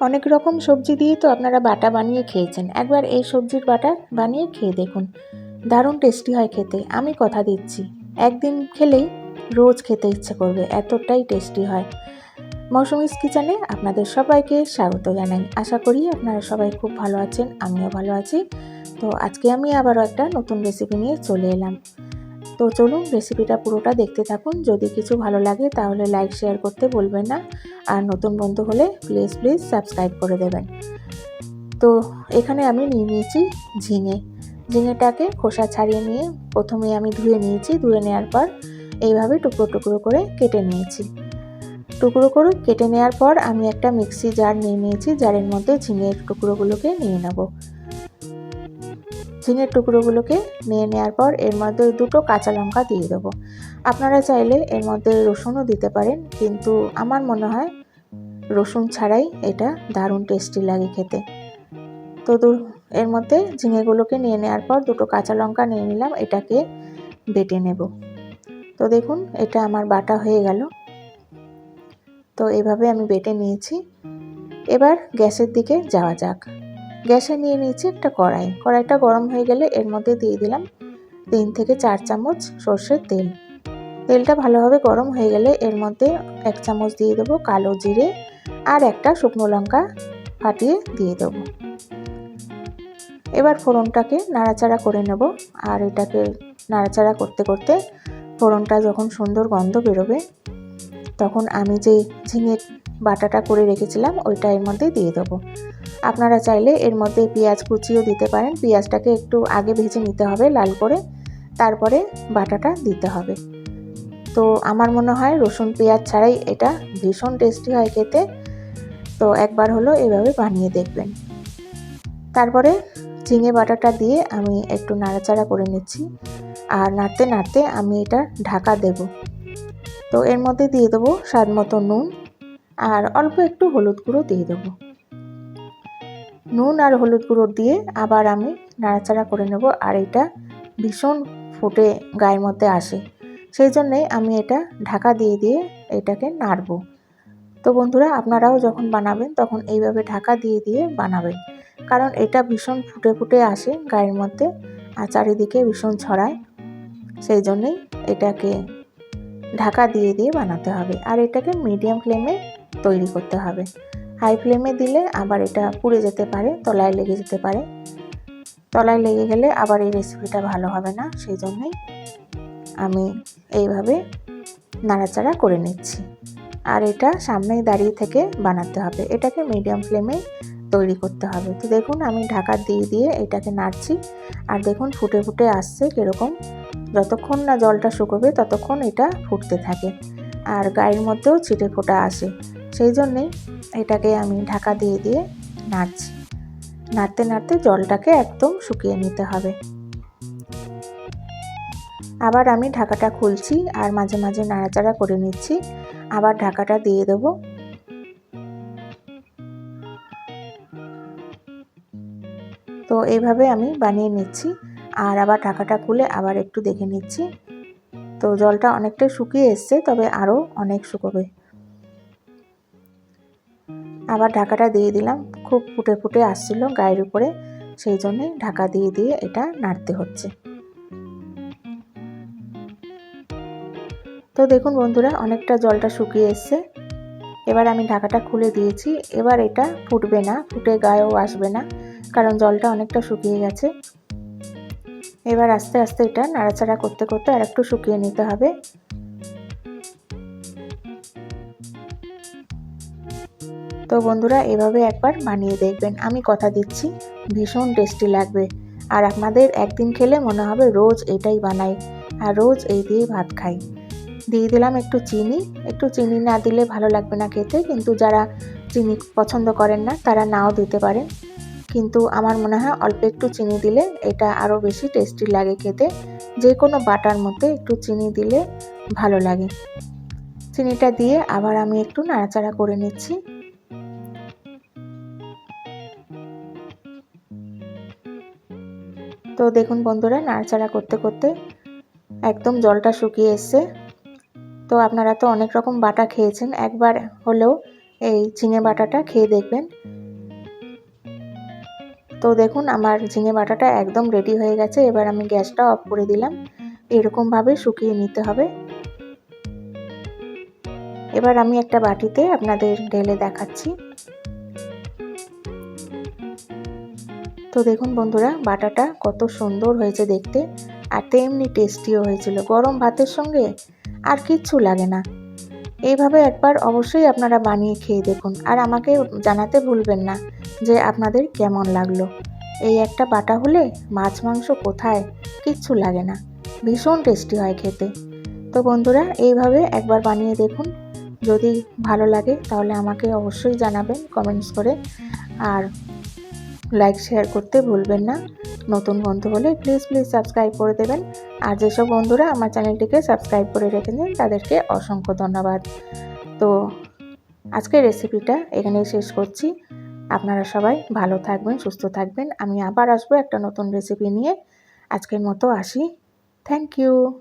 অনেক রকম সবজি দিয়ে তো আপনারা বাটা বানিয়ে খেয়েছেন। একবার এই সবজির বাটা বানিয়ে খেয়ে দেখুন। দারুণ টেস্টি হয় খেতে, আমি কথা দিচ্ছি। একদিন খেলেই রোজ খেতে ইচ্ছে করবে, এতটাই টেস্টি হয়। মৌসুমিস কিচেনে আপনাদের সবাইকে স্বাগত জানাই। আশা করি আপনারা সবাই খুব ভালো আছেন, আমিও ভালো আছি। তো আজকে আমি আবারও একটা নতুন রেসিপি নিয়ে চলে এলাম। তো চলুন রেসিপিটা পুরোটা দেখতে থাকুন। যদি কিছু ভালো লাগে তাহলে লাইক শেয়ার করতে বলবেন না। আর নতুন বন্ধু হলে প্লিজ প্লিজ সাবস্ক্রাইব করে দেবেন। তো এখানে আমি নিয়ে নিয়েছি ঝিঙে। ঝিঙেটাকে খোসা ছাড়িয়ে নিয়ে প্রথমে আমি ধুয়ে নিয়েছি। ধুয়ে নেওয়ার পর এইভাবে টুকরো টুকরো করে কেটে নিয়েছি। টুকরো করে কেটে নেওয়ার পর আমি একটা মিক্সি জার নিয়ে নিয়েছি। জারের মধ্যে ঝিঙের টুকরোগুলোকে নিয়ে নেব। ঝিঙের টুকরোগুলোকে নিয়ে নেওয়ার পর এর মধ্যে দুটো কাঁচা লঙ্কা দিয়ে দেবো। আপনারা চাইলে এর মধ্যে রসুনও দিতে পারেন, কিন্তু আমার মনে হয় রসুন ছাড়াই এটা দারুণ টেস্টি লাগে খেতে। তো এর মধ্যে ঝিঙেগুলোকে নিয়ে নেওয়ার পর দুটো কাঁচা লঙ্কা নিয়ে নিলাম, এটাকে বেটে নেব। তো দেখুন, এটা আমার বাটা হয়ে গেল। তো এভাবে আমি বেটে নিয়েছি। এবার গ্যাসের দিকে যাওয়া যাক। গ্যাসে নিয়ে নিয়েছি একটা কড়াই। কড়াইটা গরম হয়ে গেলে এর মধ্যে দিয়ে দিলাম তিন থেকে চার চামচ সর্ষের তেল। তেলটা ভালোভাবে গরম হয়ে গেলে এর মধ্যে এক চামচ দিয়ে দেবো কালো জিরে আর একটা শুকনো লঙ্কা ফাটিয়ে দিয়ে দেবো। এবার ফোড়নটাকে নাড়াচাড়া করে নেব আর এটাকে নাড়াচাড়া করতে করতে ফোড়নটা যখন সুন্দর গন্ধ বেরোবে, তখন আমি যে ঝিঙে বাটাটা করে রেখেছিলাম, ওইটা এর মধ্যে দিয়ে দেবো। আপনারা চাইলে এর মধ্যে পেঁয়াজ কুচিও দিতে পারেন। পেঁয়াজটাকে একটু আগে ভেজে নিতে হবে লাল করে। তারপরে বাটাটা দিতে হবে। তো আমার মনে হয় রসুন পেঁয়াজ ছাড়াই এটা ভীষণ টেস্টি হয় খেতে। তো একবার হলো এভাবে বানিয়ে দেখবেন। তারপরে ঝিঙে বাটাটা দিয়ে আমি একটু নাড়াচাড়া করে নিচ্ছি। আর নাড়তে নাড়তে আমি এটা ঢাকা দেব। তো এর মধ্যে দিয়ে দেবো স্বাদ মতো নুন। আর অল্প একটু হলুদ গুঁড়ো দিয়ে দেবো। নুন আর হলুদ গুঁড়ো দিয়ে আবার আমি নাড়াচাড়া করে নেব আর এটা ভীষণ ফুটে গায়ের মধ্যে আসে। সেই জন্যে আমি এটা ঢাকা দিয়ে দিয়ে এটাকে নাড়ব। তো বন্ধুরা, আপনারাও যখন বানাবেন তখন এইভাবে ঢাকা দিয়ে দিয়ে বানাবেন। কারণ এটা ভীষণ ফুটে ফুটে আসে গায়ের মধ্যে আর চারিদিকে ভীষণ ছড়ায়। সেই জন্যেই এটাকে ঢাকা দিয়ে দিয়ে বানাতে হবে। আর এটাকে মিডিয়াম ফ্লেমে তৈরি করতে হবে। হাই ফ্লেমে দিলে আবার এটা পুড়ে যেতে পারে, তলায় লেগে যেতে পারে। তলায় লেগে গেলে আবার এই রেসিপিটা ভালো হবে না সেই জন্যই আমি এইভাবে নাড়াচাড়া করে নিচ্ছি। আর এটা সামনেই দাঁড়িয়ে থেকে বানাতে হবে। এটাকে মিডিয়াম ফ্লেমে তৈরি করতে হবে। তো দেখুন, আমি ঢাকা দিয়ে দিয়ে এটাকে নাড়ছি। আর দেখুন, ফুটে ফুটে আসছে কীরকম। যতক্ষণ না জলটা শুকোবে, ততক্ষণ এটা ফুটতে থাকে। আর গায়ের মধ্যেও ছিটে ফোটা আসে। সেই জন্যেই এটাকে আমি ঢাকা দিয়ে দিয়ে নাড়ছি। নাড়তে নাড়তে জলটাকে একদম শুকিয়ে নিতে হবে। আবার আমি ঢাকাটা খুলছি আর মাঝে মাঝে নাড়াচাড়া করে নিচ্ছি। আবার ঢাকাটা দিয়ে দেব। তো এইভাবে আমি বানিয়ে নিচ্ছি। আর আবার ঢাকাটা খুলে আবার একটু দেখে নিচ্ছি। তো জলটা অনেকটা শুকিয়ে এসছে, তবে আরও অনেক শুকোবে। আবার ঢাকাটা দিয়ে দিলাম। খুব ফুটে ফুটে আসছিল গায়ের উপরে, সেই জন্যে ঢাকা দিয়ে দিয়ে এটা নাড়তে হচ্ছে। তো দেখুন বন্ধুরা, অনেকটা জলটা শুকিয়ে এসছে। এবার আমি ঢাকাটা খুলে দিয়েছি। এবার এটা ফুটবে না, ফুটে গায়েও আসবে না, কারণ জলটা অনেকটা শুকিয়ে গেছে। এবার আস্তে আস্তে এটা নাড়াচাড়া করতে করতে আর একটু শুকিয়ে নিতে হবে। তো বন্ধুরা, এভাবে একবার বানিয়ে দেখবেন। আমি কথা দিচ্ছি, ভীষণ টেস্টি লাগবে। আর আপনাদের একদিন খেলে মনে হবে রোজ এটাই বানাই। আর রোজ এই দিয়েই ভাত খাই। দিয়ে দিলাম একটু চিনি। একটু চিনি না দিলে ভালো লাগবে না খেতে। কিন্তু যারা চিনি পছন্দ করেন না, তারা নাও দিতে পারেন। কিন্তু আমার মনে হয় অল্প একটু চিনি দিলে এটা আরও বেশি টেস্টি লাগে খেতে। যে কোনো বাটার মধ্যে একটু চিনি দিলে ভালো লাগে। চিনিটা দিয়ে আবার আমি একটু নাড়াচাড়া করে নিচ্ছি। তো দেখুন বন্ধুরা, নাড়াচাড়া করতে করতে একদম জলটা শুকিয়ে এসছে। তো আপনারা তো অনেক রকম বাটা খেয়েছেন, একবার হলেও এই ঝিঙে বাটাটা খেয়ে দেখবেন। তো দেখুন, আমার ঝিঙে বাটাটা একদম রেডি হয়ে গেছে, এবার আমি গ্যাসটা অফ করে দিলাম। এরকমভাবে শুকিয়ে নিতে হবে। এবার আমি একটা বাটিতে আপনাদের ঢেলে দেখাচ্ছি। তো দেখুন বন্ধুরা, বাটাটা কত সুন্দর হয়েছে দেখতে আর তেমনি টেস্টিও হয়েছিল। গরম ভাতের সঙ্গে আর কিচ্ছু লাগে না। এইভাবে একবার অবশ্যই আপনারা বানিয়ে খেয়ে দেখুন আর আমাকে জানাতে ভুলবেন না যে আপনাদের কেমন লাগল। এই একটা বাটা হলে মাছ মাংস কোথায়? কিচ্ছু লাগে না। ভীষণ টেস্টি হয় খেতে। তো বন্ধুরা, এইভাবে একবার বানিয়ে দেখুন। যদি ভালো লাগে তাহলে আমাকে অবশ্যই জানাবেন কমেন্টস করে। আর লাইক শেয়ার করতে ভুলবেন না। নতুন বন্ধু হলে প্লিজ প্লিজ সাবস্ক্রাইব করে দেবেন। আর যেসব বন্ধুরা আমার চ্যানেলটিকে সাবস্ক্রাইব করে রেখেছেন তাদেরকে অসংখ্য ধন্যবাদ। তো আজকের রেসিপিটা এখানেই শেষ করছি। আপনারা সবাই ভালো থাকবেন, সুস্থ থাকবেন। আমি আবার আসব একটা নতুন রেসিপি নিয়ে। আজকের মতো আসি। Thank you